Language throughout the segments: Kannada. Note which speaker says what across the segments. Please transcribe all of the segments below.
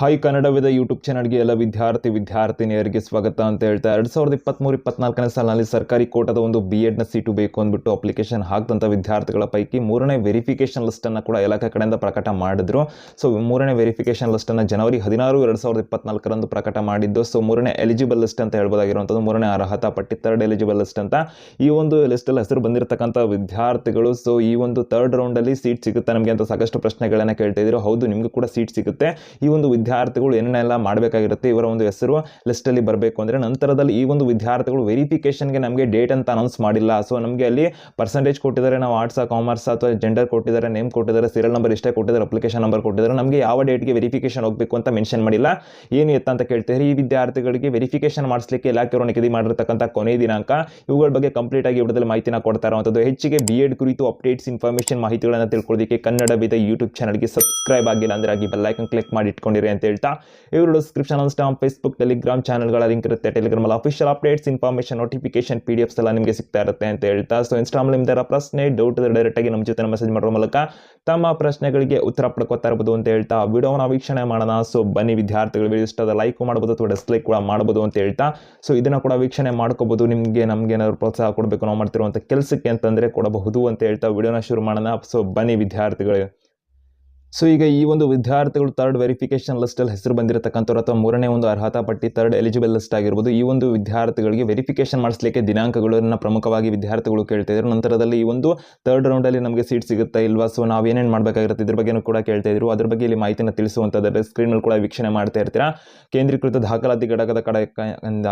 Speaker 1: ಹಾಯ್ ಕನ್ನಡವಿದ ಯೂಟ್ಯೂಬ್ ಚಾನಲ್ಗೆ ಎಲ್ಲ ವಿದ್ಯಾರ್ಥಿ, ವಿದ್ಯಾರ್ಥಿನಿಯರಿಗೆ ಸ್ವಾಗತ ಅಂತ ಹೇಳ್ತಾ ಎರಡು ಸಾವಿರದ ಇಪ್ಪತ್ತ್ಮೂರು ಇಪ್ಪತ್ನಾಲ್ಕನೇ ಸಾಲಿನಲ್ಲಿ ಸರ್ಕಾರಿ ಕೋಟದ ಒಂದು ಬಿ ಎಡ್ನ ಸೀಟು ಬೇಕು ಅಂದ್ಬಿಟ್ಟು ಅಪ್ಲಿಕೇಶನ್ ಹಾಕಿದಂಥ ವಿದ್ಯಾರ್ಥಿಗಳ ಪೈಕಿ ಮೂರನೇ ವೆರಿಫಿಕೇಶನ್ ಲಿಸ್ಟನ್ನು ಕೂಡ ಇಲಾಖೆ ಕಡೆಯಿಂದ ಪ್ರಕಟ ಮಾಡಿದ್ರು. ಸೊ ಮೂರನೇ ವೆರಿಫಿಕೇಷನ್ ಲಿಸ್ಟನ್ನು ಜನವರಿ ಹದಿನಾರು, ಎರಡು ಸಾವಿರದ ಇಪ್ಪತ್ನಾಲ್ಕರಂದು ಪ್ರಕಟ ಮಾಡಿದ್ದು. ಸೊ ಮೂರನೇ ಎಲಿಜಿಬಲ್ ಲಿಸ್ಟ್ ಅಂತ ಹೇಳ್ಬೋದಾಗಿರುವಂಥದ್ದು. ಮೂರನೇ ಅರ್ಹತಾ ಪಟ್ಟಿ ಥರ್ಡ್ ಎಲಿಜಿಬಲ್ ಲಿಸ್ಟ್ ಅಂತ ಈ ಒಂದು ಲಿಸ್ಟಲ್ಲಿ ಹೆಸರು ಬಂದಿರತಕ್ಕಂಥ ವಿದ್ಯಾರ್ಥಿಗಳು. ಸೊ ಈ ಒಂದು ತರ್ಡ್ ರೌಂಡಲ್ಲಿ ಸೀಟ್ ಸಿಗುತ್ತೆ ನಮಗೆ ಅಂತ ಸಾಕಷ್ಟು ಪ್ರಶ್ನೆಗಳನ್ನು ಕೇಳ್ತಾ ಇದ್ರು. ಹೌದು, ನಿಮಗೂ ಕೂಡ ಸೀಟ್ ಸಿಗುತ್ತೆ. ಈ ಒಂದು ವಿದ್ಯಾರ್ಥಿಗಳು ಏನೇನೆಲ್ಲ ಮಾಡಬೇಕಾಗಿರುತ್ತೆ ಇವರ ಒಂದು ಹೆಸರು ಲಿಸ್ಟಲ್ಲಿ ಬರಬೇಕು ಅಂದರೆ ನಂತರದಲ್ಲಿ ಈ ಒಂದು ವಿದ್ಯಾರ್ಥಿಗಳು ವೆರಿಫಿಕೇಷನ್ಗೆ ನಮಗೆ ಡೇಟ್ ಅಂತ ಅನೌನ್ಸ್ ಮಾಡಿಲ್ಲ. ಸೊ ನಮಗೆ ಅಲ್ಲಿ ಪರ್ಸೆಂಟೇಜ್ ಕೊಟ್ಟಿದ್ದಾರೆ, ನಾವು ಆರ್ಟ್ಸ್ ಕಾಮರ್ಸ್ ಅಥವಾ ಜೆಂಡರ್ ಕೊಟ್ಟಿದ್ದಾರೆ ನೇಮ್ ಕೊಟ್ಟಿದ್ದಾರೆ ಸೀರಿಯಲ್ ನಂಬರ್ ಇಷ್ಟೇ ಕೊಟ್ಟಿದ್ದಾರೆ ಅಪ್ಲಿಕೇಶನ್ ನಂಬರ್ ಕೊಟ್ಟಿದ್ದಾರೆ, ನಮಗೆ ಯಾವ ಡೇಟ್ಗೆ ವೆರಿಫಿಕೇಷನ್ ಹೋಗಬೇಕು ಅಂತ ಮೆನ್ಷನ್ ಮಾಡಿಲ್ಲ. ಏನು ಎತ್ತ ಅಂತ ಕೇಳ್ತಾರೆ, ಈ ವಿದ್ಯಾರ್ಥಿಗಳಿಗೆ ವೆರಿಫಿಕೇಷನ್ ಮಾಡಿಸ್ಲಿಕ್ಕೆ ಇಲಾಖೆಯವರು ನಿಗದಿ ಮಾಡಿರತಕ್ಕಂಥ ಕೊನೆ ದಿನಾಂಕ, ಇವುಗಳ ಬಗ್ಗೆ ಕಂಪ್ಲೀಟ್ ಆಗಿ ಇವರದಲ್ಲಿ ಮಾಹಿತಿನ ಕೊಡ್ತಾ ಇರುವಂಥದ್ದು ಹೆಚ್ಚಿಗೆ ಬಿ ಎಡ್ ಕುರಿತು ಅಪ್ಡೇಟ್ಸ್ ಇನ್ಫಾರ್ಮೇಷನ್ ಮಾಹಿತಿಗಳನ್ನು ತಿಳ್ಕೊಳ್ಳೋದಕ್ಕೆ ಕನ್ನಡ ವಿಧ ಯೂಟ್ಯೂಬ್ ಚಾನಲ್ಗೆ ಸಬ್ಸ್ಕ್ರೈಬ್ ಆಗಿಲ್ಲ ಅಂದ್ರೆ ಆಗಿ ಬೆಲ್ಲೈಕನ್ ಕ್ಲಿಕ್ ಮಾಡಿ ಇಟ್ಕೊಂಡಿರಿ. ಅಂತ ಹೇಳ್ತಾ ಇವರು ಡಿಸ್ಕ್ರಿಪ್ಷನ್ ಸ್ಟಾಮ್ ಫೇಸ್ಬುಕ್ ಟೆಲಿಗ್ರಾಮ್ ಚಾನಲ್ಗಳ ಲಿಂಕ್ ಇರುತ್ತೆ. ಟೆಲಿಗ್ರಾಮ್ ಅಲ್ಲಿ official updates information notification P D Fs ಎಲ್ಲ ನಿಮಗೆ ಸಿಗ್ತಾ ಇರುತ್ತೆ ಅಂತ ಹೇಳ್ತಾ. ಸೊ ಇನ್ಸ್ಟಾಮ್ ನಿಮ್ದರ ಪ್ರಶ್ನೆ ಡೌಟ್ ಡೈರೆಕ್ಟ್ ಆಗಿ ನಮ್ಮ ಜೊತೆ ಮೆಸೇಜ್ ಮಾಡೋ ಮೂಲಕ ತಮ್ಮ ಪ್ರಶ್ನೆಗಳಿಗೆ ಉತ್ತರ ಪಡ್ಕೋತಾ ಇರ್ಬೋದು ಅಂತ ಹೇಳ್ತಾ. ವಿಡಿಯೋನ ವೀಕ್ಷಣೆ ಮಾಡೋಣ. ಸೊ ಬನ್ನಿ ವಿದ್ಯಾರ್ಥಿಗಳು ಇಷ್ಟದ ಇಷ್ಟ ಲೈಕ್ ಮಾಡ್ಬೋದು, ಅಥವಾ ಡಿಸ್ಲೈಕ್ ಕೂಡ ಮಾಡ್ಬೋದು ಅಂತ ಹೇಳ್ತಾ. ಸೊ ಇದನ್ನು ಕೂಡ ವೀಕ್ಷಣೆ ಮಾಡ್ಕೋಬೋದು. ನಿಮಗೆ ನಮ್ಗೆ ಏನಾದ್ರು ಪ್ರೋತ್ಸಾಹ ಕೊಡಬೇಕು ನಾವು ಮಾಡ್ತಿರುವಂಥ ಕೆಲಸಕ್ಕೆ ಅಂತಂದರೆ ಕೊಡಬಹುದು ಅಂತ ಹೇಳ್ತಾ. ವಿಡಿಯೋನ ಶುರು ಮಾಡೋಣ. ಸೊ ಬನ್ನಿ ವಿದ್ಯಾರ್ಥಿಗಳು. ಸೊ ಈಗ ಈ ಒಂದು ವಿದ್ಯಾರ್ಥಿಗಳು ತರ್ಡ್ ವೆರಿಫಿಕೇಶನ್ ಲಿಸ್ಟಲ್ಲಿ ಹೆಸರು ಬಂದಿರತಕ್ಕಂಥವ್ರು ಅಥವಾ ಮೂರನೇ ಒಂದು ಅರ್ಹತಾ ಪಟ್ಟಿ ತರ್ಡ್ ಎಲಿಜಿಬಲ್ ಲಿಸ್ಟ್ ಆಗಿರ್ಬೋದು, ಈ ಒಂದು ವಿದ್ಯಾರ್ಥಿಗಳಿಗೆ ವೆರಿಫಿಕೇಶನ್ ಮಾಡಿಸಲಿಕ್ಕೆ ದಿನಾಂಕಗಳನ್ನು ಪ್ರಮುಖವಾಗಿ ವಿದ್ಯಾರ್ಥಿಗಳು ಕೇಳ್ತಾ ಇದ್ರು. ನಂತರದಲ್ಲಿ ಈ ಒಂದು ತರ್ಡ್ ರೌಂಡಲ್ಲಿ ನಮಗೆ ಸೀಟ್ ಸಿಗುತ್ತಾ ಇಲ್ವಾ? ಸೊ ನಾವು ಏನೇನು ಮಾಡಬೇಕಾಗಿರುತ್ತೆ ಇದ್ರ ಬಗ್ಗೆನೂ ಕೂಡ ಕೇಳ್ತಾ ಇದ್ರು. ಅದ್ರ ಬಗ್ಗೆ ಇಲ್ಲಿ ಮಾಹಿತಿನ ಸ್ಕ್ರೀನ್ ಸ್ಕ್ರೀನಲ್ಲಿ ಕೂಡ ವೀಕ್ಷಣೆ ಮಾಡ್ತಾ ಇರ್ತೀರಾ? ಕೇಂದ್ರೀಕೃತ ದಾಖಲಾತಿ ಘಟಕದ ಕಡೆ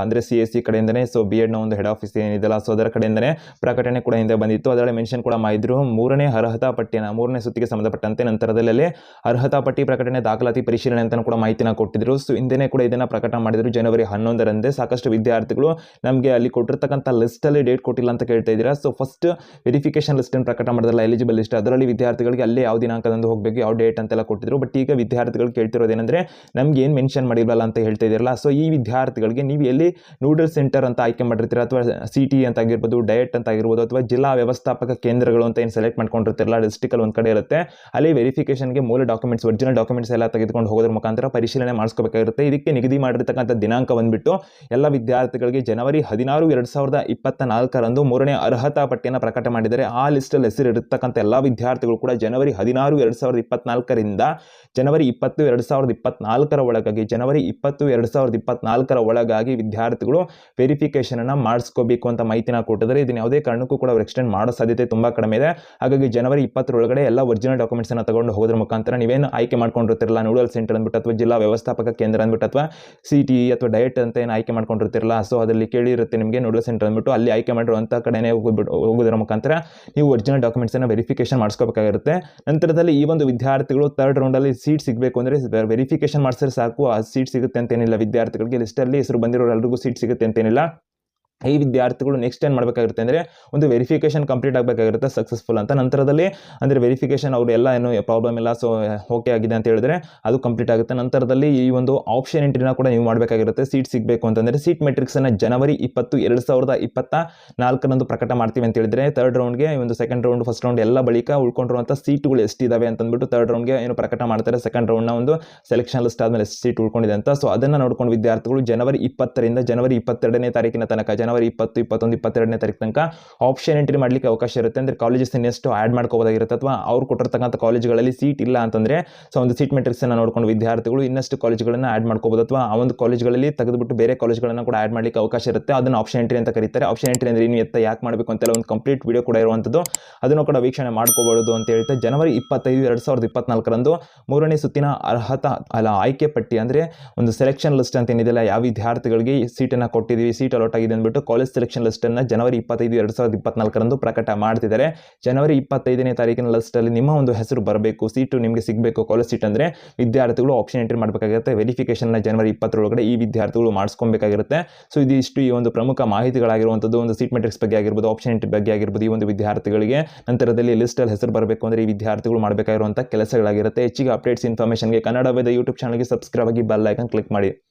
Speaker 1: ಅಂದರೆ ಸಿ ಎಸ್ ಸಿ ಕಡೆಯಿಂದನೇ ಸೊ ಬಿ ಎಡ್ನ ಒಂದು ಹೆಡ್ ಆಫೀಸ್ ಏನಿದೆಲ್ಲ ಸೊ ಅದರ ಕಡೆಯಿಂದನೇ ಪ್ರಕಟಣೆ ಕೂಡ ಹಿಂದೆ ಬಂದಿತ್ತು. ಅದರಲ್ಲಿ ಮೆನ್ಷನ್ ಕೂಡ ಮಾಡಿದ್ರು. ಮೂರನೇ ಅರ್ಹತಾ ಪಟ್ಟಿಯನ್ನು, ಮೂರನೇ ಸುತ್ತಿಗೆ ಸಂಬಂಧಪಟ್ಟಂತೆ ನಂತರದಲ್ಲಿ ಅಲ್ಲಿ ಅರ್ಹತಾ ಪಟ್ಟಿ ಪ್ರಕಟಣೆ ದಾಖಲಾತಿ ಪರಿಶೀಲನೆ ಅಂತ ಕೂಡ ಮಾಹಿತಿನ ಕೊಟ್ಟಿದ್ರು. ಸೊ ಹಿಂದೆನೇ ಕೂಡ ಇದನ್ನ ಪ್ರಕಟ ಮಾಡಿದ್ರು ಜನವರಿ ಹನ್ನೊಂದರಂದೇ. ಸಾಕಷ್ಟು ವಿದ್ಯಾರ್ಥಿಗಳು ನಮಗೆ ಅಲ್ಲಿ ಕೊಟ್ಟಿರ್ತಕ್ಕಂಥ ಲಿಸ್ಟಲ್ಲಿ ಡೇಟ್ ಕೊಟ್ಟಿಲ್ಲ ಅಂತ ಕೇಳ್ತಾ ಇದ್ದೀರಾ. ಸೊ ಫಸ್ಟ್ ವೆರಿಫಿಕೇಶನ್ ಲಿಸ್ಟನ್ನು ಪ್ರಕಟ ಮಾಡಿದ್ರಲ್ಲ ಎಲಿಜಿಬಲ್ ಲಿಸ್ಟ್ ಅದರಲ್ಲಿ ವಿದ್ಯಾರ್ಥಿಗಳಿಗೆ ಅಲ್ಲೇ ಯಾವ ದಿನಾಂಕದಂದು ಹೋಗಬೇಕು, ಯಾವ ಡೇಟ್ ಅಂತೆಲ್ಲ ಕೊಟ್ಟಿದ್ರು. ಬಟ್ ಈಗ ವಿದ್ಯಾರ್ಥಿಗಳು ಕೇಳ್ತಿರೋದೇನೆಂದರೆ, ನಮ್ಗೆ ಏನು ಮೆನ್ಷನ್ ಮಾಡಿರಲ್ಲ ಅಂತ ಹೇಳ್ತಾ ಇದ್ದೀರಲ್ಲ. ಸೊ ಈ ವಿದ್ಯಾರ್ಥಿಗಳಿಗೆ ನೀವು ಎಲ್ಲಿ ನೂಡಲ್ ಸೆಂಟರ್ ಅಂತ ಆಯ್ಕೆ ಮಾಡಿರ್ತೀರ? ಅಥವಾ ಸಿ ಟಿ ಅಂತ ಆಗಿರ್ಬೋದು ಡಯಟ್ ಅಂತ ಆಗಿರ್ಬೋದು, ಅಥವಾ ಜಿಲ್ಲಾ ವ್ಯವಸ್ಥಾಪಕ ಕೇಂದ್ರಗಳು ಅಂತ ಏನು ಸೆಲೆಕ್ಟ್ ಮಾಡ್ಕೊಂಡಿರ್ತಿರಲ್ಲ? ಡಿಸ್ಟಿಕಲ್ಲಿ ಒಂದು ಕಡೆ ಇರುತ್ತೆ. ಅಲ್ಲಿ ವೆರಿಫಿಕೇಷನ್ಗೆ ಮೂಲ ಡಾಕ್ಯುಮೆಂಟ್ಸ್ ಒರಿಜಿನಲ್ ಡಾಕ್ಯುಮೆಂಟ್ಸ್ ಎಲ್ಲ ತೆಗೆದುಕೊಂಡು ಹೋಗೋದ್ರ ಮುಖಾಂತರ ಪರಿಶೀಲನೆ ಮಾಡಿಸ್ಕೋಬೇಕಾಗಿರುತ್ತೆ. ಇದಕ್ಕೆ ನಿಗದಿ ಮಾಡಿರ್ತಕ್ಕಂಥ ದಿನಾಂಕ ಬಂದ್ಬಿಟ್ಟು ಎಲ್ಲ ವಿದ್ಯಾರ್ಥಿಗಳಿಗೆ ಜನವರಿ ಹದಿನಾರು, ಎರಡು ಸಾವಿರದ ಇಪ್ಪತ್ತ ನಾಲ್ಕರಂದು ಮೂರನೇ ಅರ್ಹತಾ ಪಟ್ಟಿಯನ್ನು ಪ್ರಕಟ ಮಾಡಿದರೆ ಆ ಲಿಸ್ಟಲ್ಲಿ ಹೆಸರು ಇರತಕ್ಕಂಥ ಎಲ್ಲ ವಿದ್ಯಾರ್ಥಿಗಳು ಕೂಡ ಜನವರಿ ಹದಿನಾರು, ಎರಡು ಸಾವಿರದ ಇಪ್ಪತ್ತ್ನಾಲ್ಕರಿಂದ ಜನವರಿ ಇಪ್ಪತ್ತು, ಎರಡು ಸಾವಿರದ ಇಪ್ಪತ್ತ್ನಾಲ್ಕರ ಒಳಗಾಗಿ, ಜನವರಿ ಇಪ್ಪತ್ತು, ಎರಡು ಸಾವಿರದ ಇಪ್ಪತ್ನಾಲ್ಕರ ಒಳಗಾಗಿ ವಿದ್ಯಾರ್ಥಿಗಳು ವೆರಿಫಿಕೇಷನನ್ನು ಮಾಡಿಸ್ಕೋಬೇಕು ಅಂತ ಮಾಹಿತಿನ ಕೊಟ್ಟಿದ್ದಾರೆ. ಇದನ್ನು ಯಾವುದೇ ಕಾರಣಕ್ಕೂ ಕೂಡ ಅವ್ರು ಎಕ್ಸ್ಟೆಂಡ್ ಮಾಡೋ ಸಾಧ್ಯತೆ ತುಂಬ ಕಡಿಮೆ ಇದೆ. ಹಾಗಾಗಿ ಜನವರಿ ಇಪ್ಪತ್ತರೊಳಗಡೆ ಎಲ್ಲ ಒರಿಜಿನಲ್ ಡಾಕ್ಯುಮೆಂಟ್ಸನ್ನು ತಗೊಂಡು ಹೋಗೋದ್ರ ಮುಖಾಂತರ ನೀವೇನು ಆಯ್ಕೆ ಮಾಡ್ಕೊಂಡಿರ್ತಿರಲ್ಲ ನೂಡಲ್ ಸೆಂಟರ್ ಅಂದ್ಬಿಟ್ಟು ಅಥವಾ ಜಿಲ್ಲಾ ವ್ಯವಸ್ಥಾಪಕ ಕೇಂದ್ರ ಅಂದ್ಬಿಟ್ಟು ಅಥವಾ ಸಿ ಟಿ ಅಥವಾ ಡಯಟ್ ಅಂತ ಏನು ಆಯ್ಕೆ ಮಾಡ್ಕೊಂಡಿರ್ತಿರಲ್ಲ ಸೊ ಅದರಲ್ಲಿ ಕೇಳಿರುತ್ತೆ ನಿಮಗೆ ನೂಡಲ್ ಸೆಂಟರ್ ಅಂದ್ಬಿಟ್ಟು ಅಲ್ಲಿ ಆಯ್ಕೆ ಮಾಡಿರುವಂಥ ಕಡೆನೇ ಹೋಗ್ಬಿಟ್ಟು ಹೋಗೋದ್ರ ಮುಖಾಂತರ ನೀವು ಒರಿಜಿನಲ್ ಡಾಕ್ಯುಮೆಂಟ್ಸನ್ನು ವೆರಿಫಿಕೇಷನ್ ಮಾಡಿಸ್ಕೋಬೇಕಾಗಿರುತ್ತೆ. ನಂತರದಲ್ಲಿ ಈ ಒಂದು ವಿದ್ಯಾರ್ಥಿಗಳು ತರ್ಡ್ ರೌಂಡಲ್ಲಿ ಸೀಟ್ ಸಿಗಬೇಕು ಅಂದರೆ ವೆರಿಫಿಕೇಷನ್ ಮಾಡಿಸಿದ್ರೆ ಸಾಕು, ಆ ಸೀಟ್ ಸಿಗುತ್ತೆ ಅಂತೇನಿಲ್ಲ ವಿದ್ಯಾರ್ಥಿಗಳಿಗೆ ಲಿಸ್ಟಲ್ಲಿ ಹೆಸರು ಬಂದಿರೋರು ಎಲ್ರಿಗೂ ಸೀಟ್ ಸಿಗುತ್ತೆ ಅಂತೇನಿಲ್ಲ ಈ ವಿದ್ಯಾರ್ಥಿಗಳು ನೆಕ್ಸ್ಟ್ ಏನು ಮಾಡಬೇಕಾಗಿರುತ್ತೆ ಅಂದರೆ ಒಂದು ವೆರಿಫಿಕೇಷನ್ ಕಂಪ್ಲೀಟ್ ಆಗಬೇಕಾಗಿರುತ್ತೆ ಸಕ್ಸಸ್ಫುಲ್ ಅಂತ. ನಂತರದಲ್ಲಿ ಅಂದರೆ ವೆರಿಫಿಕೇಷನ್ ಅವರು ಎಲ್ಲ ಏನು ಪ್ರಾಬ್ಲಮ್ ಇಲ್ಲ ಸೊ ಓಕೆ ಆಗಿದೆ ಅಂತ ಹೇಳಿದ್ರೆ ಅದು ಕಂಪ್ಲೀಟ್ ಆಗುತ್ತೆ. ನಂತರದಲ್ಲಿ ಈ ಒಂದು ಆಪ್ಷನ್ ಎಂಟ್ರಿನ ಕೂಡ ನೀವು ಮಾಡಬೇಕಾಗಿರುತ್ತೆ. ಸೀಟ್ ಸಿಗಬೇಕು ಅಂತಂದರೆ ಸೀಟ್ ಮೆಟ್ರಿಕ್ಸನ್ನು ಜನವರಿ ಇಪ್ಪತ್ತು, ಎರಡು ಸಾವಿರದ ಇಪ್ಪತ್ತ ನಾಲ್ಕರಂದು ಪ್ರಕಟ ಮಾಡ್ತೀವಿ ಅಂತ ಹೇಳಿದ್ರೆ ತರ್ಡ್ ರೌಂಡ್ಗೆ ಒಂದು ಸೆಕೆಂಡ್ ರೌಂಡ್ ಫಸ್ಟ್ ರೌಂಡ್ ಎಲ್ಲ ಬಳಿಕ ಉಳ್ಕೊಂಡಿರುವಂಥ ಸೀಟ್ಗಳು ಎಷ್ಟಿದ್ದಾವೆ ಅಂತಂದ್ಬಿಟ್ಟು ತರ್ಡ್ ರೌಂಡ್ಗೆ ಏನು ಪ್ರಕಟ ಮಾಡ್ತಾರೆ. ಸೆಕೆಂಡ್ ರೌಂಡ್ನ ಒಂದು ಸೆಲೆಕ್ಷನ್ ಲಿಸ್ಟ್ ಆದಮೇಲೆ ಎಷ್ಟು ಸೀಟ್ ಉಳ್ಕೊಂಡಿದೆ ಅಂತ. ಸೊ ಅದನ್ನು ನೋಡ್ಕೊಂಡು ವಿದ್ಯಾರ್ಥಿಗಳು ಜನವರಿ ಇಪ್ಪತ್ತರಿಂದ ಜನವರಿ ಇಪ್ಪತ್ತೆರಡನೇ ತಾರೀಕಿನ ತನಕ ಜನವರಿ ಇಪ್ಪತ್ತು, ಇಪ್ಪತ್ತೊಂದು, ಇಪ್ಪತ್ತೆರಡನೇ ತಾರೀಕು ತನಕ ಆಪ್ಷನ್ ಎಂಟ್ರಿ ಮಾಡಲಿಕ್ಕೆ ಅವಕಾಶ ಇರುತ್ತೆ. ಅಂದರೆ ಕಾಲೇಜಸ್ ಇನ್ನೆಷ್ಟು ಆ್ಯಡ್ ಮಾಡ್ಕೋಬೋದಾಗಿರುತ್ತೆ. ಅಥವಾ ಅವ್ರು ಕೊಟ್ಟಿರ್ತಕ್ಕಂಥ ಕಾಲೇಜುಗಳಲ್ಲಿ ಸೀಟ್ ಇಲ್ಲ ಅಂತಂದರೆ ಸೊ ಒಂದು ಸೀಟ್ ಮೆಟ್ರಿಕ್ಸನ್ನು ನೋಡ್ಕೊಂಡು ವಿದ್ಯಾರ್ಥಿಗಳು ಇನ್ನಷ್ಟು ಕಾಲೇಜುಗಳನ್ನು ಆ್ಯಡ್ ಮಾಡ್ಕೋಬೋದು. ಅಥವಾ ಆ ಒಂದು ಕಾಲೇಜುಗಳಲ್ಲಿ ತೆಗೆದುಬಿಟ್ಟು ಬೇರೆ ಕಾಲೇಜುಗಳನ್ನು ಕೂಡ ಆ್ಯಡ್ ಮಾಡಲಿಕ್ಕೆ ಅವಕಾಶ ಇರುತ್ತೆ. ಅದನ್ನು ಆಪ್ಷನ್ ಎಂಟ್ರಿ ಅಂತ ಕರೀತಾರೆ. ಆಪ್ಷನ್ ಎಂಟ್ರಿ ಅಂದರೆ ನೀವು ಎತ್ತ ಯಾಕೆ ಮಾಡಬೇಕು ಅಂತೆಲ್ಲ ಒಂದು ಕಂಪ್ಲೀಟ್ ವಿಡಿಯೋ ಕೂಡ ಇರುವಂಥದ್ದು. ಅದನ್ನು ಕೂಡ ವೀಕ್ಷಣೆ ಮಾಡ್ಕೋಬಹುದು ಅಂತ ಹೇಳ್ತಾ ಜನವರಿ ಇಪ್ಪತ್ತೈದು, ಎರಡು ಸಾವಿರದ ಇಪ್ಪತ್ನಾಲ್ಕರಂದು ಮೂರನೇ ಸುತ್ತಿನ ಅರ್ಹತಾ, ಅಲ್ಲ ಆಯ್ಕೆ ಪಟ್ಟಿ ಅಂದರೆ ಒಂದು ಸೆಲೆಕ್ಷನ್ ಲಿಸ್ಟ್ ಅಂತ ಏನಿದೆಲ್ಲ ಯಾವ ವಿದ್ಯಾರ್ಥಿಗಳಿಗೆ ಸೀಟನ್ನು ಕೊಟ್ಟಿದ್ದೀವಿ ಸೀಟ್ ಅಲಾಟ್ ಆಗಿದೆ ಅಂದ್ಬಿಟ್ಟು ಕಾಲೇಜ್ ಸೆಲೆಕ್ಷನ್ ಲಿಸ್ಟನ್ನು ಜನವರಿ ಇಪ್ಪತ್ತೈದು, ಎರಡು ಸಾವಿರದ ಇಪ್ಪತ್ನಾಲ್ಕರಂದು ಪ್ರಕಟ ಮಾಡ್ತಿದ್ದಾರೆ. ಜನವರಿ ಇಪ್ಪತ್ತೈದನೇ ತಾರೀಕಿನ ಲಿಸ್ಟಲ್ಲಿ ನಿಮ್ಮ ಒಂದು ಹೆಸರು ಬರಬೇಕು ಸೀಟು ನಿಮಗೆ ಸಿಗಬೇಕು ಕಾಲೇಜ್ ಸೀಟ್ ಅಂದರೆ ವಿದ್ಯಾರ್ಥಿಗಳು ಆಪ್ಷನ್ ಎಂಟ್ರಿ ಮಾಡಬೇಕಾಗಿರುತ್ತೆ. ವೆರಿಫಿಕೇಷನ್ನ ಜನವರಿ ಇಪ್ಪತ್ತರೊಳಗಡೆ ಈ ವಿದ್ಯಾರ್ಥಿಗಳು ಮಾಡಿಸ್ಕೊಬೇಕಾಗಿರುತ್ತೆ. ಸೊ ಇದಿಷ್ಟು ಈ ಒಂದು ಪ್ರಮುಖ ಮಾಹಿತಿಗಳಾಗಿರುವಂಥದ್ದು, ಒಂದು ಸೀಟ್ ಮೆಟ್ರಿಕ್ಸ್ ಬಗ್ಗೆ ಆಗಿರ್ಬೋದು ಆಪ್ಷನ್ ಎಂಟ್ರಿ ಬಗ್ಗೆ ಆಗಿರ್ಬೋದು ಈ ಒಂದು ವಿದ್ಯಾರ್ಥಿಗಳಿಗೆ. ನಂತರದಲ್ಲಿ ಲಿಸ್ಟಲ್ಲಿ ಹೆಸರು ಬರಬೇಕು ಅಂದರೆ ಈ ವಿದ್ಯಾರ್ಥಿಗಳು ಮಾಡಬೇಕಾಗಿರುವಂಥ ಕೆಲಸಗಳಾಗಿರುತ್ತೆ. ಹೆಚ್ಚಿಗೆ ಅಪ್ಡೇಟ್ಸ್ ಇನ್ಫಾರ್ಮೇಷನ್ಗೆ ಕನ್ನಡ ವೇದ ಯೂಟ್ಯೂಬ್ ಚಾನಲ್ಗೆ ಸಬ್ಸ್ಕ್ರೈಬ್ ಆಗಿ ಬೆಲ್ ಐಕನ್ ಕ್ಲಿಕ್ ಮಾಡಿ.